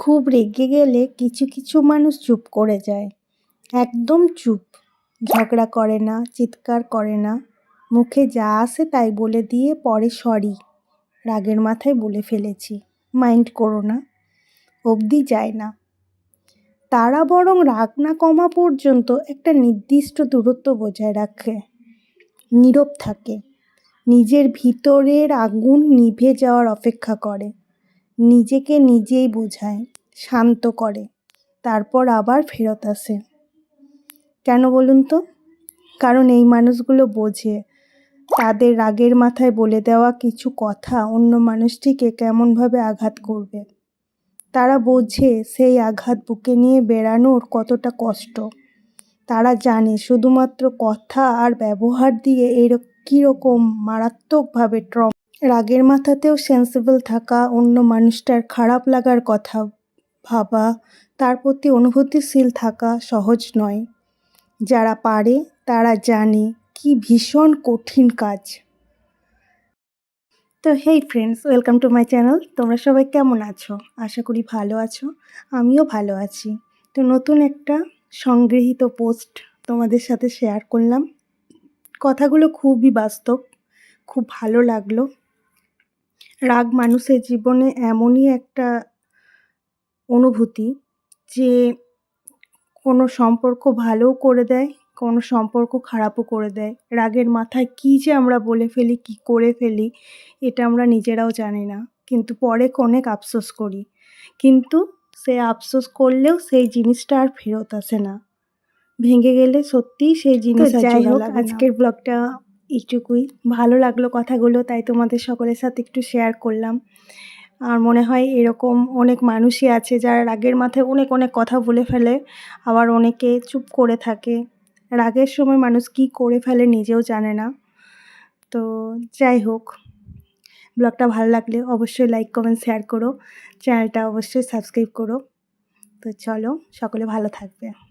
খুব রেগে গেলে কিছু কিছু মানুষ চুপ করে যায়। একদম চুপ। ঝগড়া করে না, চিৎকার করে না। মুখে যা আসে তাই বলে দিয়ে পরে সরি। রাগের মাথায় বলে ফেলেছি। মাইন্ড করো না। অবধি যায় না। তারা বরং রাগ না কমা পর্যন্ত একটা নির্দিষ্ট দূরত্ব বজায় রাখে। নীরব থাকে। নিজের ভিতরের আগুন নিভে যাওয়ার অপেক্ষা করে। নিজেকে নিজেই বোঝায়, শান্ত করে, তারপর আবার ফেরত আসে। কেন বলুন তো? কারণ এই মানুষগুলো বোঝে, তাদের রাগের মাথায় বলে দেওয়া কিছু কথা অন্য মানুষটিকে কেমনভাবে আঘাত করবে। তারা বোঝে সেই আঘাত বুকে নিয়ে বেড়ানোর কতটা কষ্ট। তারা জানে শুধুমাত্র কথা আর ব্যবহার দিয়ে এর কীরকম মারাত্মকভাবে ট্রম রাগের মাথাতেও সেন্সিবল থাকা, অন্য মানুষটার খারাপ লাগার কথা ভাবা, তার প্রতি অনুভূতিশীল থাকা সহজ নয়। যারা পারে, তারা জানে কি ভীষণ কঠিন কাজ। তো hey friends welcome to my channel তোমরা সবাই কেমন আছো? আশা করি ভালো আছো। আমিও ভালো আছি। তো নতুন একটা সংগৃহীত পোস্ট তোমাদের সাথে শেয়ার করলাম। কথাগুলো খুবই বাস্তব, খুব ভালো লাগল। রাগ মানুষের জীবনে এমনই একটা অনুভূতি যে কোনো সম্পর্ক ভালোও করে দেয় কোনো সম্পর্ক খারাপও করে দেয়। রাগের মাথায় কী যে আমরা বলে ফেলি কী করে ফেলি এটা আমরা নিজেরাও জানি না। কিন্তু পরে অনেক আফসোস করি। কিন্তু সে আফসোস করলেও সেই জিনিসটা আর ফেরত আসে না। ভেঙে গেলে সত্যিই সেই জিনিস যাই হোক আজকের ব্লগটা এইটুকুই। ভালো লাগল কথাগুলো, তাই তোমাদের সকলের সাথে একটু শেয়ার করলাম। আর মনে হয় এরকম অনেক মানুষই আছে যারা রাগের মাথায় অনেক অনেক কথা বলে ফেলে, আবার অনেকে চুপ করে থাকে। রাগের সময় মানুষ কি করে ফেলে নিজেও জানে না। তো যাই হোক, ব্লগটা ভালো লাগলে অবশ্যই লাইক কমেন্ট শেয়ার করো। চ্যানেলটা অবশ্যই সাবস্ক্রাইব করো। তো চলো, সকলে ভালো থাকবে।